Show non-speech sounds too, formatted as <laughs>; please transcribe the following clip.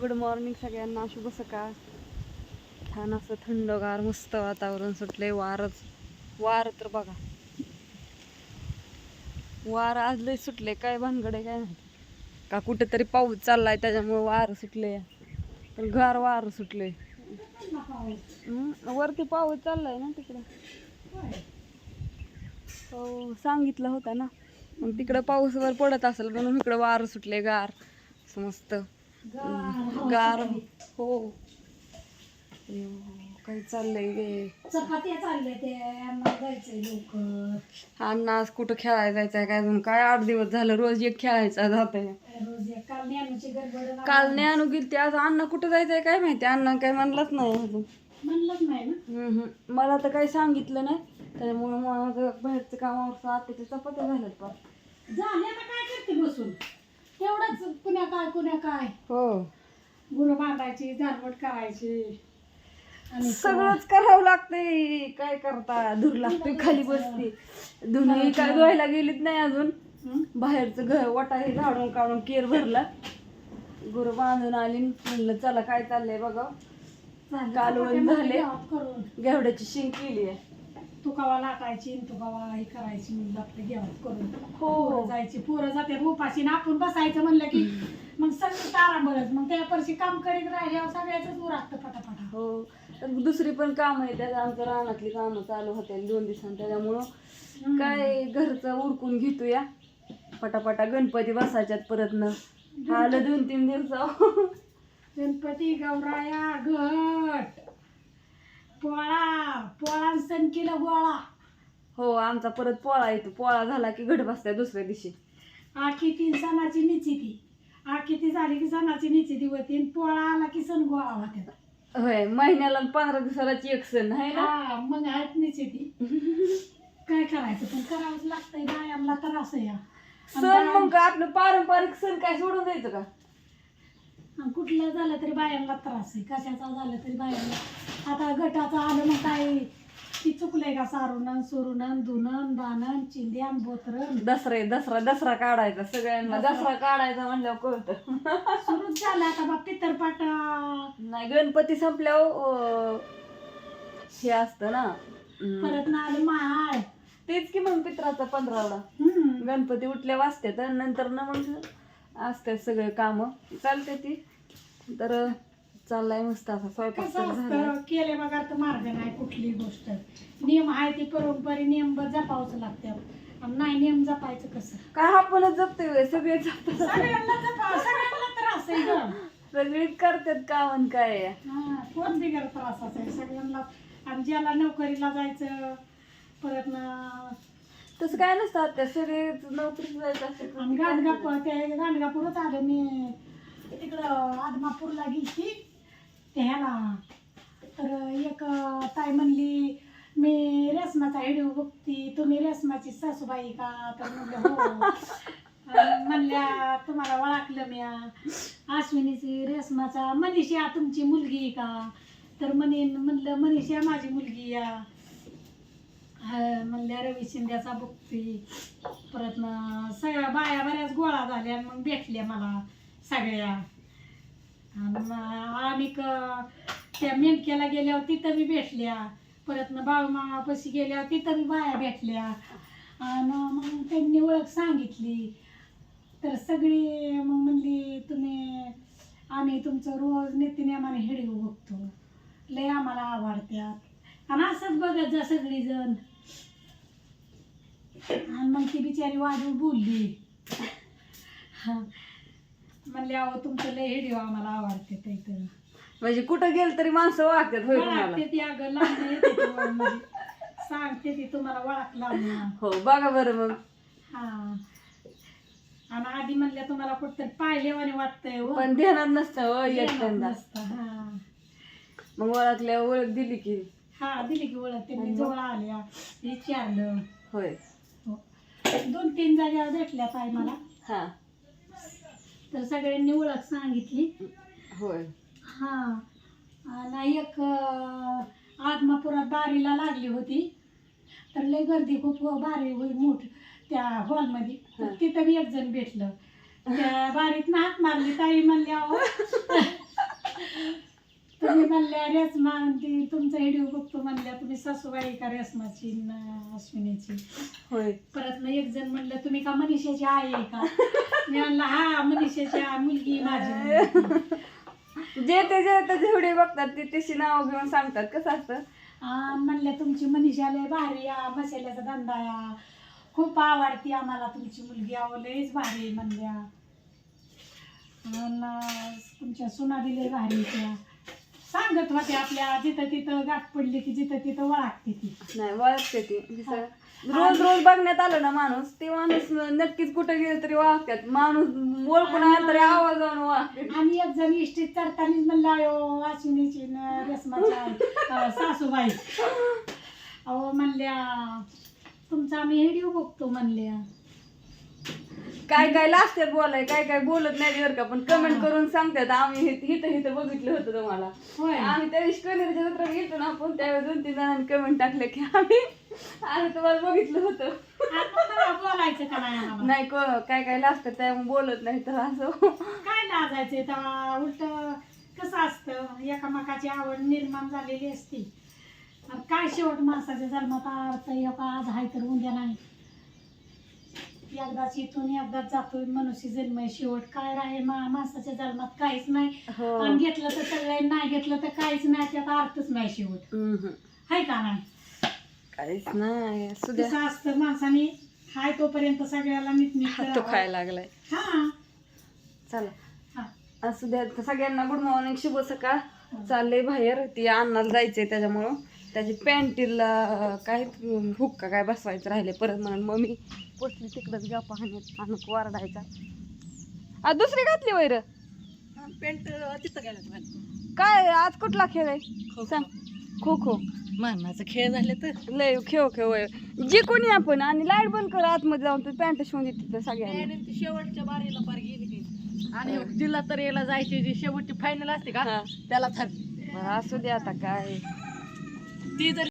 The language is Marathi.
गुड मॉर्निंग सगळ्यांना. शुभ सकाळ. छान असं थंडगार मस्त वातावरण सुटले वारच वार तर बघा. वार आज लय सुटले काय भानगडे काय नाही का कुठेतरी पाऊस चाललाय त्याच्यामुळे वार सुटले पण गार वार सुटले वरती पाऊस चाललाय ना तिकडं? हो सांगितलं होता ना. मग तिकडं पाऊसवर पडत असेल म्हणून इकडं वार सुटले गार. असं मस्त. गार. हो. काय चाललंय गे चपात्या चालल्या ते जायचंय अण्णा आज कुठं खेळायला जायचंय काय अजून? काय आठ दिवस झालं रोज एक खेळायचा जात काल ज्ञानू गेली आज अण्णा कुठं जायचंय काय माहिती? अण्णा काय म्हणलंच नाही अजून. म्हणलंच नाही ना. हम्म, हम्म. मला तर काही सांगितलं नाही. त्याच्यामुळे माझं बाहेरचं कामावर आत्याच्या चपात्या झाल्यात पा झाले आता काय करते बसून? तेवढंच कुण्या काय कुण्या काय? हो. गुरं बांधायची झाडवट करायची. आणि सगळंच करावं लागतंय. काय करता? धूर लागतोय खाली बसते धुणं काय धुवायला गेलीच नाही अजून? हं? बाहेरचं घर वटा हे झाडून काढून केर भरला. गुरु बांधून आली म्हणलं चला काय चाललंय बघा. झालं कालवण झाले. करून. घेवड्याची शिंग केली आहे तुकावा लाटायची आणि तुकावा हे करायची म्हणजे आपलं घेवात करून. हो. जायची पोरं जाते उपाशी आणि आपण बसायचं म्हणलं की मग सगळं तारांबरच मग त्या वर्षी काम करीत राहिल्यावर सगळ्याच उरागतं पटापटा. हो. तर दुसरी पण काम आहे त्यात आमच्या रानातली कामं चालू होते दोन दिवसांनी. त्याच्यामुळं काय घरचं उरकून घेतोया. पटापटा गणपती बसायच्यात परत न. आलं दोन तीन दिवस गणपती गौराया घट. केलं गोळा. हो आमचा परत पोळा येतो. पोळा झाला की घट बसत्या दुसऱ्या दिवशी. आखी ती सणाची निचिती आखी ती झाली की सणाची निचिती होती. आणि पोळा आला की सण गोळा होत्या होय महिन्याला आणि पंधरा दिवसाची एक सण आहे ना? हा मग आहेत निचिती काय करायचं? पण करावंच लागतंय. बायांना तर असं या. सण मग काय आपलं पारंपरिक सण काय सोडून द्यायचं का? आणि कुठलं झालं तरी बायांना त्रास आहे. कशाचा झालं तरी बायांना आता गटाचं आलं मग काय ती चुकलंय का सारून सोरून धुणं दाणं चिंध्यान बोतरण दसरा दसरा दसरा काढायचा सगळ्यांना. दसरा. काढायचा म्हणल्यावर कळतं. सुरूच झालं आता बा पितरपाट नाही गणपती संपल्यावर अं, हे असतं ना परत ना आलं माळ. तेच की मग पित्राचा पंधरावडा. हम्म. गणपती उठल्या वाजतात आणि नंतर ना मग असतात सगळे काम. चालते ती. तर चाललाय मस्त असा स्वयंपाक कसं तर झालाय. असतं केले बघा तर मार्ग नाही कुठली गोष्ट. नियम आहे ती परंपरे नियम ब- जपावंच लागते आणि नाही नियम जपायचं कसं? काय आपणच जपतोय सगळे जपतात. सगळ्यांना जपावं सगळ्यांना त्रास आहे गं. सगळीच करतात काम आणि काय. आहे. हा, कोण बिगर त्रासाचं आहे सगळ्यांना आणि ज्याला नोकरीला जायचं परत ना तसं काय नसतं आता. सगळे नोकरीत जायचं आणि गाणगापूर ते गाणगापूरच आलं मी. तिकडं आदमापूरला गेली ह्याला. तर एक ताई म्हणली मी रेशमाचा व्हिडिओ बघती तुम्ही रेशमाची सासूबाई का? तर म्हणलं हो. म्हणल्या तुम्हाला ओळखलं मी अश्विनीची रेशमाचा मनीषा तुमची मुलगी का? तर म्हणे म्हणलं मनीषा माझी मुलगी या. म्हणल्या रवी शिंद्याचा बघती. परत सगळ्या बाया बऱ्याच गोळा झाल्या आणि मग भेटल्या मला सगळ्या. आणि त्या मेंढक्याला गेल्यावर तिथं बी भेटल्या. परत ना बाळूमामापाशी गेल्यावर तिथं बी बाया भेटल्या. आणि मग त्यांनी ओळख सांगितली. तर सगळी मग म्हणली तुम्ही आम्ही तुमचं रोज नित्यनेमाने हिडिओ बघतो. लय आम्हाला आवडत्यात आणि असंच बघत जा सगळीजण. आणि मग ती बिचारी वाजून बोलली. हा. म्हणले अहो तुमचं लय व्हिडिओ आम्हाला आवडते ते इथं म्हणजे कुठं गेलं तरी माणसं वागतात होय तुम्हाला. ओळखते ती अगं लांब येते ती वर सांगते ती तुम्हाला ओळखला म्हणून. हो बघा बरं मग. हा. आणि आधी म्हणल्या तुम्हाला कुठतरी पाहिल्यावाने वाटतंय हो. पण ध्यानात नसतं हो एकट्यांदा नसतं, हा. मग ओळखल्या ओळख दिली की. हा दिली की ओळख त्यांनी? जवळ आल्या विचारलं. होय. हो. दोन तीन जागेवर भेटल्या ताई मला. हा. तर सगळ्यांनी ओळख सांगितली. होय. हा. आणि एक आदमापुरात बारीला लागली होती. तर लय गर्दी खूप बारी होई मोठ त्या हॉलमध्ये. तर. तिथं बी एक जण भेटलं. त्या बारीत हात मारली ताई म्हणल्या "अहो, <laughs> तुम्ही म्हणल्या रेसमा ती तुमचा व्हिडिओ बघतो म्हणल्या तुम्ही सासूबाई का रेसमाची न अश्विनीची? होय. परत मग एक जण म्हणलं तुम्ही का मनीषाची आई आहे का? मी म्हणलं हा मनीषाची आ- मुलगी माझी. मुलगी." जे ते जे व्हिडिओ बघतात ते तशी नाव घेऊन सांगतात कसं असतं आ, म्हणल्या तुमची मनीषा लय भारी या मसाल्याचा धंदा या खूप आवडती आम्हाला तुमची मुलगी अहो लयच भारी आहे म्हणल्या. अन तुमच्या सुनाबी लय भारी त्या. सांगत होते आपल्या जिथं तिथं गाठ पडली की जिथं तिथं वळागते ती. नाही ओळखते ती. रोज रोज बघण्यात आलं ना माणूस ते माणूस नक्कीच कुठं गेलं तरी ओळखतात माणूस ओळखून आला तरी ओळखते आणि एक जण इष्टीत चढतानीच म्हणलं अयो न अं, सासूबाई. <laughs> अहो म्हणल्या तुमचा आम्ही व्हिडिओ बघतो म्हणल्या. काय काय लागतात बोलाय काय काय बोलत नाही बरं का पण कमेंट करून सांगतात आम्ही हे- हिथं हिथं बघितलं होतं तुम्हाला. होय. आम्ही त्या दिवशी कनेरच्या जत्रा गेलो ना आपण त्यावेळेस दोन तीन जणांनी कमेंट टाकले की आम्ही आम्ही तुम्हाला बघितलं होतं. आता मला बोलायचं का नाही आम्हाला? नाही को- काय काय लागतं त्यामुळे बोलत नाही तर असं. काय लाजायचं तेव्हा उलट कसं असतं एकामेकाची आवड निर्माण झालेली असते. आणि काय शेवट माणसाच्या जन्मात अर्थ एक आज आहे तर उद्या नाही. एकदाच इथून एकदाच जातोय मनुष्य जन्म शेवट. काय राहे मा माणसाच्या जन्मात काहीच नाही. हो. आणि घेतलं तर सगळं नाही घेतलं तर काहीच नाही त्यात अर्थच नाही शेवट. हम्म. हाय का नाही? काहीच नाही. असू द्या. कसं असतं माणसाने हाय तोपर्यंत सगळ्याला नीटनीट तो खायला लागलाय. हा. चला. हा. असू द्या सगळ्यांना गुड मॉर्निंग शुभ सकाळ. चाललंय बाहेर. ती अन्नाला जायचंय त्याच्यामुळं. त्याची पॅन्टीला काय हुक्का काय बसवायचं राहिले परत म्हणून मग मी बसली तिकडंच गप्पा हाणत आणूक वारडायचा. आ दुसरी घातली वैर? पेंट तिथं गेलं काय आज कुठला खेळ आहे? सांग. खो खो मारण्याचा खेळ झाले तर. लय खेळ खेळ वय जे कोणी आपण आणि लाइट बंद कर आतमध्ये जाऊन तर पॅन्ट शिवून देते त्या सगळ्यांना. शेवटच्या बारीला पार गेली आणि जिल्हा तर याला जायची जी शेवटची फायनल असते का. त्याला थर असू दे आता काय. ती जर